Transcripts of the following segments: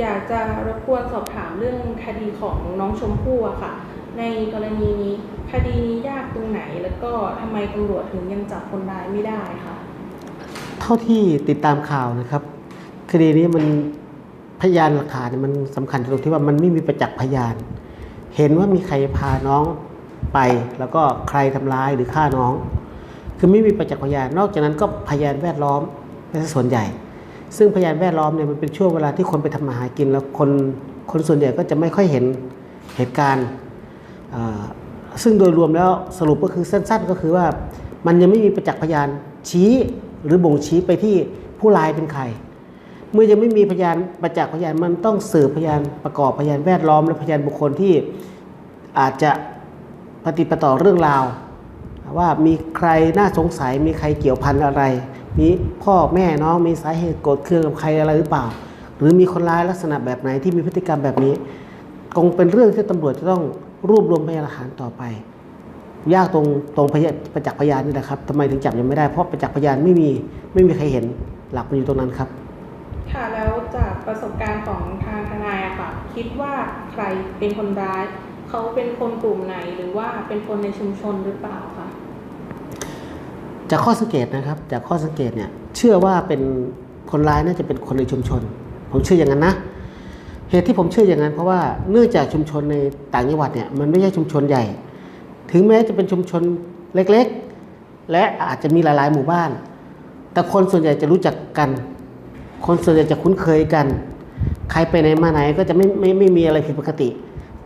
อยากจะรบกวนสอบถามเรื่องคดีของน้องชมพู่อะค่ะ ในกรณีนี้คดีนี้ยากตรงไหน แล้วก็ทำไมตำรวจถึงยังจับคนร้ายไม่ได้คะเท่าที่ติดตามข่าวนะครับ คดีนี้มันพยานหลักฐานมันสำคัญตรงที่ว่ามันไม่มีประจักษ์พยาน เห็นว่ามีใครพาน้องไป แล้วก็ใครทำร้ายหรือฆ่าน้อง คือไม่มีประจักษ์พยาน นอกจากนั้นก็พยานแวดล้อมเป็นส่วนใหญ่ ซึ่งพยานแวดล้อมเนี่ยมันเป็นช่วงเวลาที่คนไปทำมาหากิน แล้วคนคนส่วนใหญ่ก็จะไม่ค่อยเห็นเหตุการณ์ซึ่งโดยรวมแล้วสรุปก็คือสั้น ๆ ก็คือว่ามันยังไม่มีประจักษ์พยานชี้หรือบ่งชี้ไปที่ผู้ร้ายเป็นใคร เมื่อยังไม่มีพยานประจักษ์พยานมันต้องสืบพยานประกอบพยานแวดล้อมและพยานบุคคลที่อาจจะปฏิปต่อเรื่องราว ว่ามีใครน่าสงสัยมีใครเกี่ยวพันอะไร มีพ่อแม่น้องมีสาเหตุโกรธเคืองกับใครอะไรหรือเปล่า หรือมีคนร้ายลักษณะแบบไหนที่มีพฤติกรรมแบบนี้คงเป็นเรื่องที่ตำรวจจะต้องรวบรวมพยานหลักฐานต่อไป ยากตรงตรงพยานประจักษ์พยานนี่แหละครับทำไมถึงจับยังไม่ได้เพราะประจักษ์พยานไม่มีไม่มีใครเห็นหลักมันอยู่ตรงนั้นครับ ค่ะแล้วจากประสบการณ์ของทางทนายอะค่ะ คิดว่าใครเป็นคนร้าย เขาเป็นคนกลุ่มไหนหรือว่าเป็นคนในชุมชนหรือเปล่าคะ จากข้อสังเกตนะครับ จากข้อสังเกตเนี่ยเชื่อว่าเป็นคนร้ายน่าจะเป็นคนในชุมชน ผมเชื่ออย่างนั้นนะเหตุที่ผมเชื่ออย่างนั้นเพราะว่าเนื่องจากชุมชนในต่างจังหวัดเนี่ยมันไม่ใช่ชุมชนใหญ่ ถึงแม้จะเป็นชุมชนเล็กๆ และอาจจะมีหลายๆ หมู่บ้าน แต่คนส่วนใหญ่จะรู้จักกัน คนส่วนใหญ่จะคุ้นเคยกัน ใครไปไหนมาไหนก็จะไม่ไม่ไม่มีอะไรผิดปกติ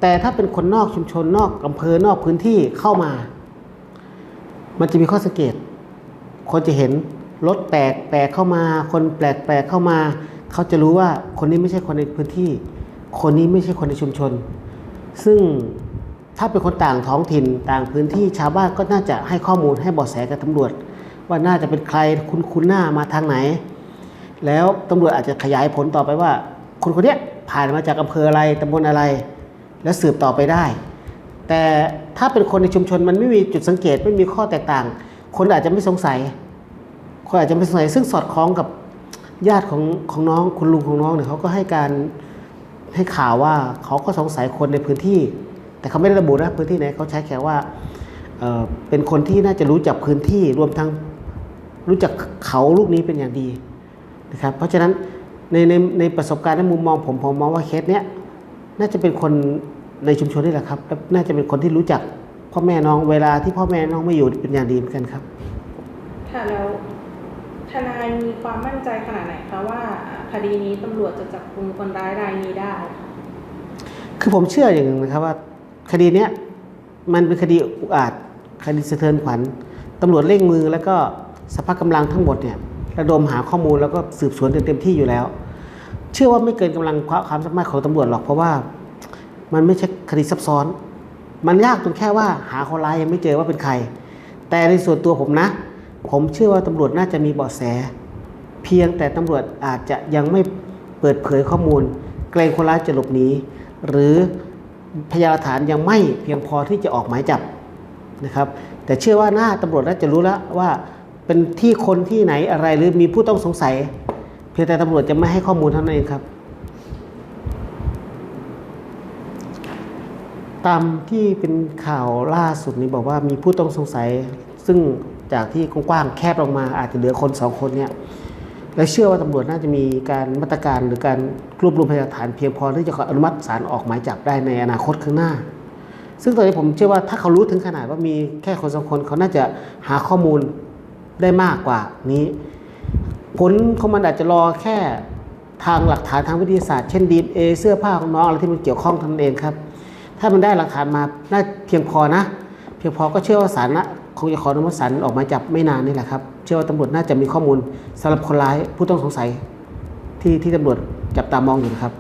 แต่ถ้าเป็นคนนอกชุมชนนอกอำเภอนอกพื้นที่เข้ามา มันจะมีข้อสังเกต คนจะเห็นรถแปลกแปลกเข้ามา คนแปลกแปลกเข้ามา เขาจะรู้ว่าคนนี้ไม่ใช่คนในพื้นที่ คนนี้ไม่ใช่คนในชุมชน ซึ่งถ้าเป็นคนต่างท้องถิ่นต่างพื้นที่ชาวบ้านก็น่าจะให้ข้อมูลให้เบาะแสกับตำรวจ ว่าน่าจะเป็นใครคุณคุณหน้ามาทางไหน แล้วตำรวจอาจจะขยายผลต่อไปว่า คนคนเนี้ยผ่านมาจากอำเภออะไรตำบลอะไร แล้วสืบต่อไปได้ แต่ถ้าเป็นคนในชุมชนมันไม่มีจุดสังเกตไม่มีข้อแตกต่าง คนอาจจะไม่สงสัย คนอาจจะไม่สงสัยซึ่งสอดคล้องกับญาติของของน้องคุณลุงของน้องเนี่ยเขาก็ให้การให้ข่าวว่าเขาก็สงสัยคนในพื้นที่ แต่เขาไม่ได้ระบุนะพื้นที่ไหนเขาใช้แค่ว่าเเป็นคนที่น่าจะรู้จักพื้นที่รวมทั้งรู้จักเขาลูกนี้เป็นอย่างดีนะครับ เพราะฉะนั้นในในในประสบการณ์ในมุมมองผมผมมองว่าเคสเนี้ยน่าจะเป็นคนในชุมชนนี่แหละครับและน่าจะเป็นคนที่รู้จักพ่อแม่น้องเวลาที่พ่อแม่น้องไม่อยู่เป็นอย่างดีเหมือนกันครับค่ะแล้ว ทนายมีความมั่นใจขนาดไหนคะว่าคดีนี้ตำรวจจะจับกลุ่มคนร้ายรายนี้ได้ คือผมเชื่ออย่างหนึ่งนะครับว่า คดีเนี้ยมันเป็นคดีอุกอาจคดีสะเทือนขวัญตำรวจเร่งมือแล้วก็สภาพกำลังทั้งหมดเนี่ยระดมหาข้อมูลแล้วก็สืบสวนเต็มที่อยู่แล้ว เชื่อว่าไม่เกินกำลังความสามารถของตำรวจหรอกเพราะว่ามันไม่ใช่คดีซับซ้อน มันยากตรงแค่ว่าหาคนร้ายยังไม่เจอว่าเป็นใคร แต่ในส่วนตัวผมนะ ผมเชื่อว่าตำรวจน่าจะมีเบาะแส เพียงแต่ตำรวจอาจจะยังไม่เปิดเผยข้อมูล เกรงคนร้ายจะหลบหนีหรือพยานหลักฐานยังไม่เพียงพอที่จะออกหมายจับนะครับ แต่เชื่อว่าหน้าตำรวจน่าจะรู้แล้วว่าเป็นที่คนที่ไหนอะไรหรือมีผู้ต้องสงสัย เพียงแต่ตำรวจจะไม่ให้ข้อมูลเท่านั้นเองครับ ตามที่เป็นข่าวล่าสุดนี้บอกว่ามีผู้ต้องสงสัยซึ่ง จากที่กว้างแคบลงมาอาจจะเหลือคนสองคนเนี่ยและเชื่อว่าตำรวจน่าจะมีการมาตรการหรือการรวบรวมพยานหลักฐานเพียงพอที่จะขออนุมัติศาลออกหมายจับได้ในอนาคตข้างหน้า ซึ่งตอนนี้ผมเชื่อว่าถ้าเขารู้ถึงขนาดว่ามีแค่คนสองคนเขาน่าจะหาข้อมูลได้มากกว่านี้ ผลของมันอาจจะรอแค่ทางหลักฐานทางวิทยาศาสตร์เช่นดีเอเสื้อผ้าของน้องอะไรที่มันเกี่ยวข้องทั้นเองครับ ถ้ามันได้หลักฐานมาน่าเพียงพอนะ เพียงพอก็เชื่อว่าศาลนะ คงจะขออนุมัติศาลออกมาจับไม่นานนี่แหละครับ เชื่อว่าตำรวจน่าจะมีข้อมูลสำหรับคนร้ายผู้ต้องสงสัยที่ที่ตำรวจจับตามองอยู่นะครับ